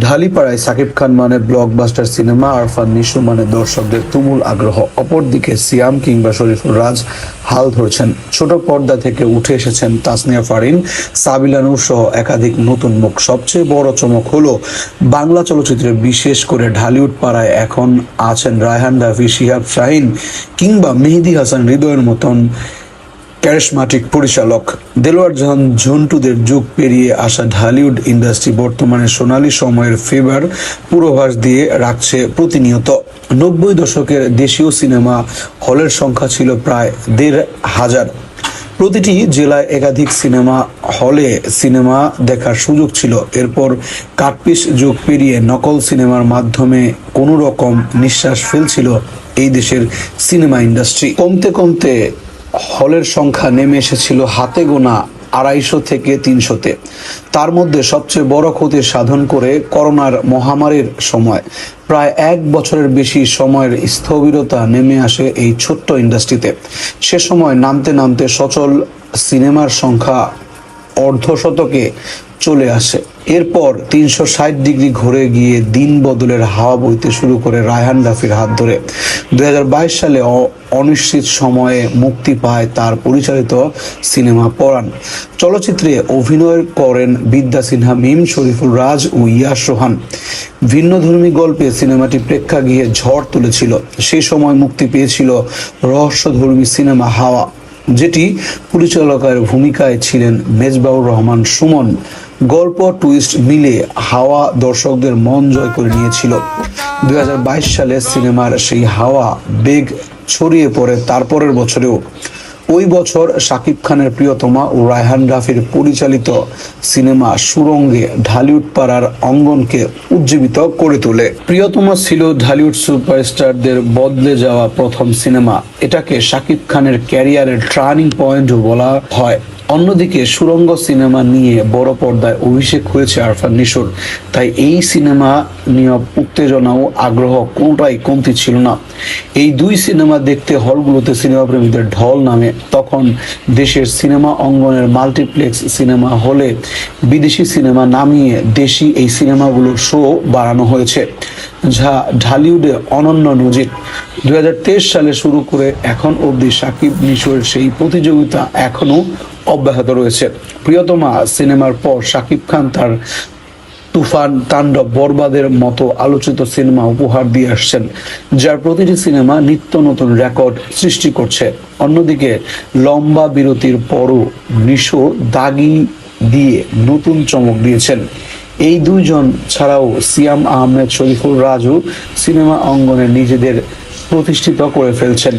ঢালিপাড়ায় সাকিব খান মানে blockbuster cinema Arfan Nishu মানে দর্শকদের তুমুল আগ্রহ। অপরদিকে সিয়াম কিংবা শরীফুল রাজ হাল ধরছেন। ছোট পর্দা থেকে উঠে এসেছেন তাসনিয়া ফারিন, সাবিলা নূর সহ একাধিক নতুন মুখ। সবচেয়ে বড় চমক হলো, বাংলা চলচ্চিত্রে বিশেষ করে ঢালিউড পাড়ায় এখন আছেন রায়হান রাফি, শিহাব শাহিন কিংবা মেহেদি হাসান হৃদয়ের মতন ক্যারিসমাটিক পরিচালক দেলোয়ার জাহান ঝন্টুদের যুগ পেরিয়ে আসা ঢালিউড ইন্ডাস্ট্রি বর্তমানে সোনালী সময়ের ফেভার পূর্বাভাস দিয়ে রাখছে প্রতিনিয়ত। নব্বই দশকের দেশীয় সিনেমা হলের সংখ্যা ছিল প্রায় দেড় হাজার। প্রতিটি জেলায় একাধিক সিনেমা হলে সিনেমা দেখার সুযোগ ছিল। এরপর কাটপিস যুগ পেরিয়ে নকল সিনেমার মাধ্যমে কোনো রকম নিঃশ্বাস ফেলছিল এই দেশের সিনেমা ইন্ডাস্ট্রি। কমতে কমতে হলের সংখ্যা নেমে এসেছিল হাতে গোনা আড়াইশো থেকে তিনশোতে। তার মধ্যে সবচেয়ে বড় ক্ষতি সাধন করে করোনার মহামারীর সময়। প্রায় এক বছরের বেশি সময়ের স্থবিরতা নেমে আসে এই ছোট্ট ইন্ডাস্ট্রিতে। সে সময় নামতে নামতে সচল সিনেমার সংখ্যা অর্ধশতকে চলে আসে। এরপর তিনশো ষাট ডিগ্রি ঘুরে গিয়ে দিন বদলের হাওয়া বইতে শুরু করে রায়হান রাফির হাত ধরে। দুই হাজার বাইশ সালে অনিশ্চিত সময়ে মুক্তি পায় তার পরিচালিত সিনেমা পরাণ। চলচ্চিত্রে অভিনয় করেন বিদ্যা সিনহা, মিম শরীফুল রাজ ও ইয়াস রোহান। ভিন্নধর্মী গল্পে সিনেমাটি প্রেক্ষাগৃহে ঝড় তুলেছিল। সে সময় মুক্তি পেয়েছিল রহস্যধর্মী সিনেমা হাওয়া, যেটি পরিচালকের ভূমিকায় ছিলেন মেজবাউর রহমান সুমন। গল্প টুইস্ট মিলে হাওয়া দর্শকদের মন জয় করে নিয়েছিল। দুই সালে সিনেমার সেই হাওয়া বেগ ছড়িয়ে পড়ে তারপরের বছরেও। ওই বছর শাকিব খানের প্রিয়তমা ও রায়হান রাফির পরিচালিত সিনেমা সুরঙ্গে ঢালিউড পাড়ার অঙ্গনকে উজ্জীবিত করে তোলে। প্রিয়তমা ছিল ঢালিউড সুপারস্টারদের বদলে যাওয়া প্রথম সিনেমা। এটাকে শাকিব খানের ক্যারিয়ারের টার্নিং পয়েন্টও বলা হয়। অন্যদিকে সুরঙ্গ সিনেমা নিয়ে বড় পর্দায় অভিষেক হয়েছে আরফান নিশোর। তাই এই সিনেমা নিয়ে উত্তেজনা ও আগ্রহ কোনোটাই কমতি ছিল না। এই দুই সিনেমা দেখতে হলগুলোতে সিনেমা প্রেমীদের ঢল নামে। তখন দেশের সিনেমা অঙ্গনের মাল্টিপ্লেক্স সিনেমা হলে বিদেশি সিনেমা নামিয়ে দেশি এই সিনেমাগুলোর শো বাড়ানো হয়েছে, যা ঢালিউডে অনন্য নজির। দুই হাজার তেইশ সালে শুরু করে এখন অবধি সাকিব নিশোর সেই প্রতিযোগিতা এখনও অব্যাহত রয়েছে। প্রিয়তমা সিনেমার পর সাকিব খান তার তুফান, তাণ্ডব, বরবাদের মতো আলোচিত সিনেমা উপহার দিয়ে আসছেন, যার প্রতিটি সিনেমা নিত্য নতুন রেকর্ড সৃষ্টি করছে। অন্যদিকে, লম্বা বিরতির পরও নিশো দাগি দিয়ে নতুন চমক দিয়েছেন। এই দুইজন ছাড়াও সিয়াম আহমেদ শরীফুল রাজু সিনেমা অঙ্গনে নিজেদের প্রতিষ্ঠিত করে ফেলছেন।